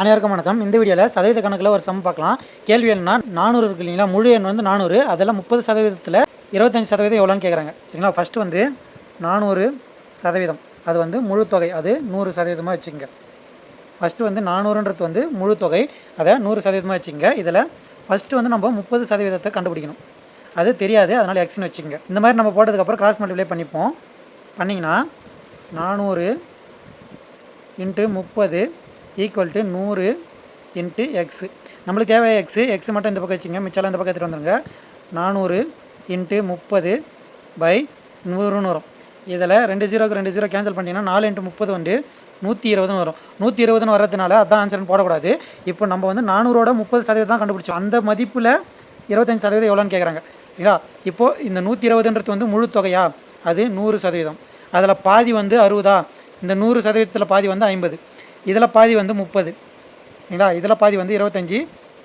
அனைவருக்கும் வணக்கம். இந்த வீடியோவில் சதவீத கணக்கில் ஒரு சம் பார்க்கலாம். கேள்வி என்னன்னா நானூறு இருக்கு இல்லைங்களா? முழு எண் வந்து நானூறு. அதில் முப்பது சதவீதத்தில் இருபத்தஞ்சி சதவீதம் எவ்வளோன்னு கேட்குறாங்க சரிங்களா? ஃபஸ்ட்டு வந்து நானூறு சதவீதம். அது வந்து முழு தொகை. அது நூறு சதவீதமாக வச்சுங்க ஃபஸ்ட்டு வந்து நானூறுன்றது வந்து முழு தொகை. அதை நூறு சதவீதமாக வச்சுங்க இதில் ஃபஸ்ட்டு வந்து நம்ம முப்பது சதவீதத்தை கண்டுபிடிக்கணும். அது தெரியாது. அதனால் எக்ஸ்னு வச்சுங்க இந்த மாதிரி நம்ம போட்டதுக்கப்புறம் கிராஸ் மல்டிப்ளை பண்ணிப்போம். பண்ணிங்கன்னா நானூறு இன்ட்டு முப்பது ஈக்குவல் டு நூறு இன்ட்டு எக்ஸு நம்மளுக்கு தேவை எக்ஸு எக்ஸ் மட்டும் இந்த பக்கம் வச்சுங்க. மிச்சாலாம் இந்த பக்கம் எடுத்துகிட்டு வந்துருங்க. நானூறு இன்ட்டு முப்பது பை நூறுன்னு வரும். இதில் ரெண்டு ஜீரோக்கு ரெண்டு ஜீரோ கேன்சல் பண்ணிங்கன்னா நாலு இன்ட்டு முப்பது வந்து நூற்றி இருபதுன்னு வரும். நூற்றி இருபதுன்னு வர்றதுனால அதான் ஆன்சர்னு போடக்கூடாது. இப்போ நம்ம வந்து நானூறோட முப்பது சதவீதம் தான் கண்டுபிடிச்சோம். அந்த மதிப்பில் இருபத்தஞ்சி சதவீதம் எவ்வளோன்னு கேட்குறாங்க. சரிங்களா இப்போது இந்த நூற்றி இருபதுன்றது வந்து முழு தொகையா? அது நூறு சதவீதம். அதில் பாதி வந்து அறுபதா? இந்த நூறு சதவீதத்தில் பாதி வந்து ஐம்பது. இதில் பாதி வந்து முப்பது. சரிங்களா இதில் பாதி வந்து இருபத்தஞ்சி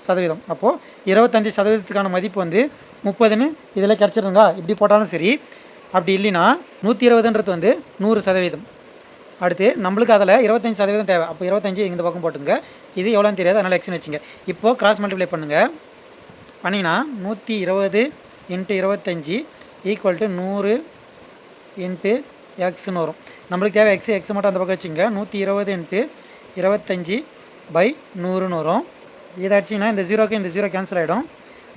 சதவீதம். அப்போது இருபத்தஞ்சி சதவீதத்துக்கான மதிப்பு வந்து முப்பதுன்னு இதில் கிடச்சிருந்தா இப்படி போட்டாலும் சரி அப்படி இல்லைன்னா நூற்றி இருபதுன்றது வந்து நூறு சதவீதம். அடுத்து நம்மளுக்கு அதில் இருபத்தஞ்சி சதவீதம் தேவை. அப்போ இருபத்தஞ்சி இந்த பக்கம் போட்டுங்க இது எவ்வளோன்னு தெரியாது. அதனால் எக்ஸ்னு வச்சுங்க. இப்போது கிராஸ் மல்டிப்ளை பண்ணுங்கள் பண்ணிங்கன்னா நூற்றி இருபது இன்ட்டு இருபத்தஞ்சி ஈக்குவல் டு நூறு இன்ட்டு எக்ஸ்னு வரும். நம்மளுக்கு தேவை எக்ஸ் எக்ஸ் மட்டும் அந்த பக்கம் வச்சுங்க நூற்றி இருபது இன்ட்டு இருபத்தஞ்சி பை நூறுன்னு வரும். இதை அடிச்சிங்கன்னா இந்த ஜீரோக்கு இந்த ஜீரோ கேன்சல் ஆகிடும்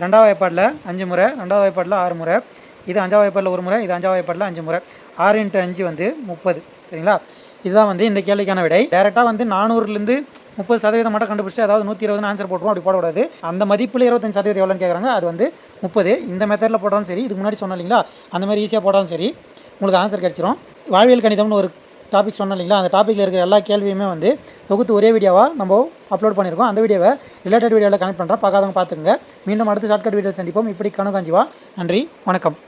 ரெண்டாவது வாய்ப்பாடில் அஞ்சு முறை ரெண்டாவது வாய்ப்பாடில் ஆறு முறை. இது அஞ்சாவது வாய்ப்பாடில் ஒரு முறை இது அஞ்சாவது வாய்ப்பாடில் அஞ்சு முறை. ஆறு இன்ட்டு அஞ்சு வந்து முப்பது. சரிங்களா? இதுதான் வந்து இந்த கேள்விக்கான விடை. டேரெக்டாக வந்து நானூறுலேருந்து முப்பது சதவீதம் மட்டும் கண்டுபிடிச்சி அதாவது நூற்றி இருபதுன்னு ஆன்சர் போட்டுருவோம். அப்படி போடக்கூடாது. அந்த மதிப்பில் இருபத்தஞ்சு சதவீதம் எவ்வளோன்னு கேட்குறாங்க. அது வந்து முப்பது. இந்த மெத்தடில் போட்டாலும் சரி இதுக்கு முன்னாடி சொன்னோம் இல்லைங்களா? அந்த மாதிரி ஈஸியாக போட்டாலும் சரி உங்களுக்கு ஆன்சர் கிடச்சிரும். வாழ்வியல் கணிதம்னு ஒரு டாபிக் சொன்னோம் இல்லைங்களா? அந்த டாப்பிக்கில் இருக்கிற எல்லா கேள்வியுமே வந்து தொகுத்து ஒரே வீடியோவாக நம்ம அப்லோட் பண்ணியிருக்கோம். அந்த வீடியோவை ரிலேட்டட் வீடியோவில் கனெக்ட் பண்ணுறோம் பார்க்காதவங்க பார்த்துங்க மீண்டும் அடுத்த ஷார்ட்கட் வீடியோ சந்திப்போம். இப்படி கணக்காஞ்சிவா நன்றி. வணக்கம்.